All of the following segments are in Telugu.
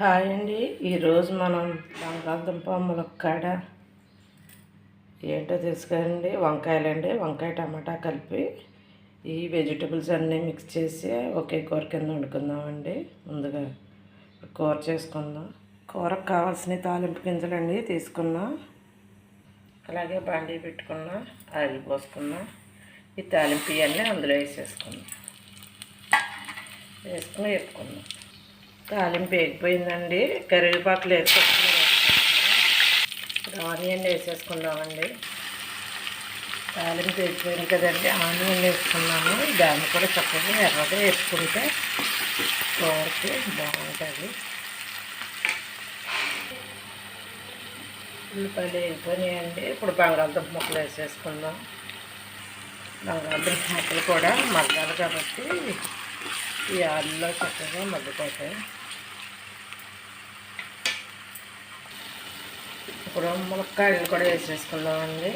హాయ్ అండి. ఈరోజు మనం బంగాళదుంప ములక్కాడ ఏంటో తెలుసుకోండి వంకాయలండి. వంకాయ టమాటా కలిపి ఈ వెజిటబుల్స్ అన్నీ మిక్స్ చేసి ఒకే కూర కింద వండుకుందామండి. ముందుగా కూర చేసుకుందాం. కూరకు కావాల్సిన తాలింపు గింజలండి తీసుకున్నాం అలాగే బండి పెట్టుకున్నా ఆయిల్ పోసుకున్నా ఈ తాలింపు ఇవన్నీ అందులో వేసేసుకున్నాం వేసుకుని వేపుకున్నాం తాలింపు వేగిపోయిందండి. కరివేపాకులు వేసుకుంటున్నాం ఇప్పుడు ఆనియన్ వేసేసుకుందామండి. తాలింపు వేగిపోయింది కదండి ఆనియన్ వేసుకున్నాము. దాన్ని కూడా చక్కగా ఎర్రగా వేసుకుంటే కూరకి బాగుంటుంది. ఉల్లిపాయలు వేగిపోయినాయండి. ఇప్పుడు బంగాళదుంప ముక్కలు వేసేసుకుందాం. బంగాళదుంప ముక్కలు కూడా మగ్గాలి కాబట్టి ఈ ఆలులో చక్కగా మగ్గిపోతాయి. ఇప్పుడు ములక్కాయలు కూడా వేసేసుకుందామండి.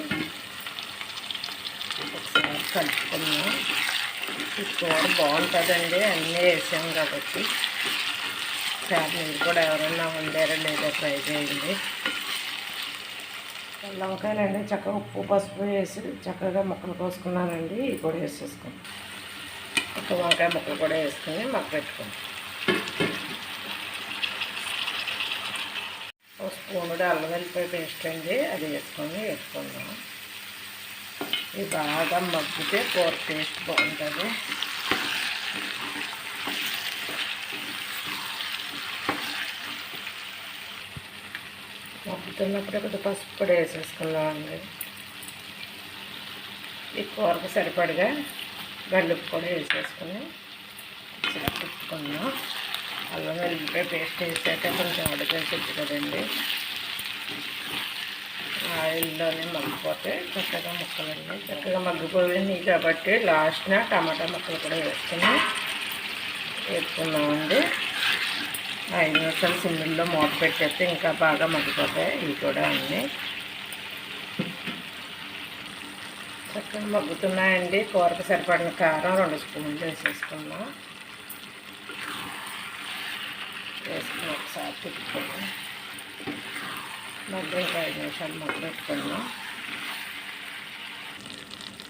ఒకసారి కలుపుకుందాం. ఈ కూర బాగుంటుందండి అన్నీ వేసాం కాబట్టి. సార్ మీరు కూడా ఎవరైనా వండారో లేదో ట్రై చేయండి. వంకాయలండి చక్కగా ఉప్పు పసుపు వేసి చక్కగా ముక్కలు కోసుకున్నానండి. ఇవి కూడా వేసేసుకున్నాం ఒక వంకాయ ముక్కలు కూడా వేసుకుని మక్క పెట్టుకుంటాం పూనుడు అల్లం వెల్లిపాయ పేస్ట్ అండి అది వేసుకొని వేసుకుందాం. ఇది బాగా మగ్గితే కూర టేస్ట్ బాగుంటుంది. మగ్గుతున్నప్పుడు కొద్దిగా పసుపు కూడా వేసేసుకుందామండి. ఈ కూరకు సరిపడగా గల్లుప్పు కూడా వేసేసుకుని తిప్పుకుందాం అల్లం వెల్లిపాయ పేస్ట్ వేసాక కొంచెం ఉడకేసి కదండి. ఆయిల్లోనే మగ్గిపోతే చక్కగా ముక్కలండి చక్కగా మగ్గిపోయింది కాబట్టి లాస్ట్న టమాటా ముక్కలు కూడా వేసుకుని వేసుకున్నామండి ఐదు నిమిషాలు సిమ్మిల్లో మూత పెట్టేస్తే ఇంకా బాగా మగ్గిపోతాయి. ఇవి కూడా అన్నీ చక్కగా మగ్గుతున్నాయండి. కూరకు సరిపడిన కారం రెండు స్పూన్లు వేసేసుకున్నాం వేసుకుని ఒకసారి తిప్పుకున్నాం మధ్య ఐదు నిమిషాలు మగ్గు పెట్టుకున్నాం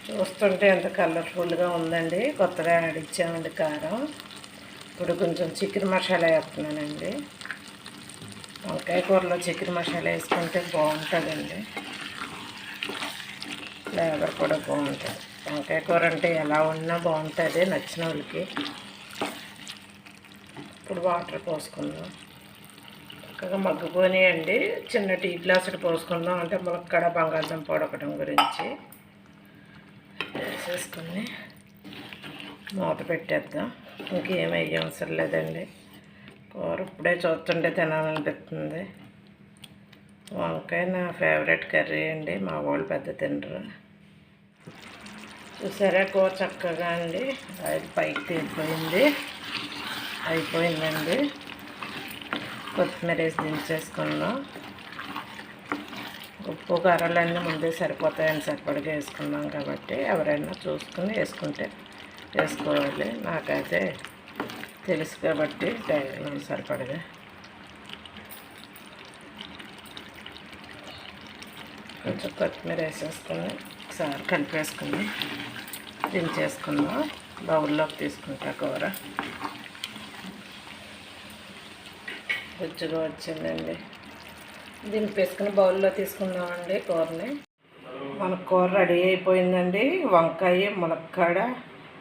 చూస్తుంటే ఎంత కలర్ఫుల్గా ఉందండి. కొత్తగా యాడ్ ఇచ్చామండి కారం. ఇప్పుడు కొంచెం చికెన్ మసాలా వేస్తున్నానండి. వంకాయ కూరలో చికెన్ మసాలా వేసుకుంటే బాగుంటుందండి. ఫ్లేవర్ కూడా బాగుంటుంది. వంకాయ కూర అంటే ఎలా ఉన్నా బాగుంటుంది. నచ్చిన వాళ్ళకి. ఇప్పుడు వాటర్ పోసుకుందాం. చక్కగా మగ్గిపోయినాయండి చిన్న టీ గ్లాసులు పోసుకుందాం అంటే ములక్కడ బంగాళదుంప ఉడకడం గురించి. వేసేసుకుని మూత పెట్టేద్దాం. ఇంకేం అవసరం లేదండి. కూర ఇప్పుడే చూస్తుంటే తినాలనిపిస్తుంది. వంకాయ నా ఫేవరెట్ కర్రీ అండి మా వాళ్ళు పెద్ద తినరు. చూసారా కూర చక్కగా అండి. అది పైకి తీరిపోయింది. అయిపోయిందండి. కొత్తిమీర వేసి దించేసుకున్నాం ఉప్పు కారాలన్నీ ముందే సరిపోతాయని సరిపడగా వేసుకున్నాం కాబట్టి ఎవరైనా చూసుకుని వేసుకుంటే వేసుకోవాలి. నాకైతే తెలుసు కాబట్టి సరిపడగా. కొంచెం కొత్తిమీర వేసేసుకుని ఒకసారి కలిపేసుకుని దించేసుకుందాం బౌల్లోకి తీసుకుంటా కూర. గుజ్జుగా వచ్చిందండి. దింపేసుకుని బౌల్లో తీసుకుందామండి కూరని. మన కూర రెడీ అయిపోయిందండి. వంకాయ ములక్కాడ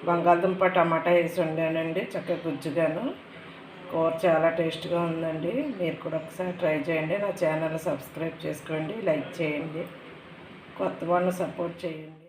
బంగాళదుంప టమాటా వేసి వండానండి. చక్కగా గుజ్జుగాను. కూర చాలా టేస్ట్గా ఉందండి. మీరు కూడా ఒకసారి ట్రై చేయండి. నా ఛానల్ సబ్స్క్రైబ్ చేసుకోండి. లైక్ చేయండి. కొత్త వాళ్ళని సపోర్ట్ చేయండి.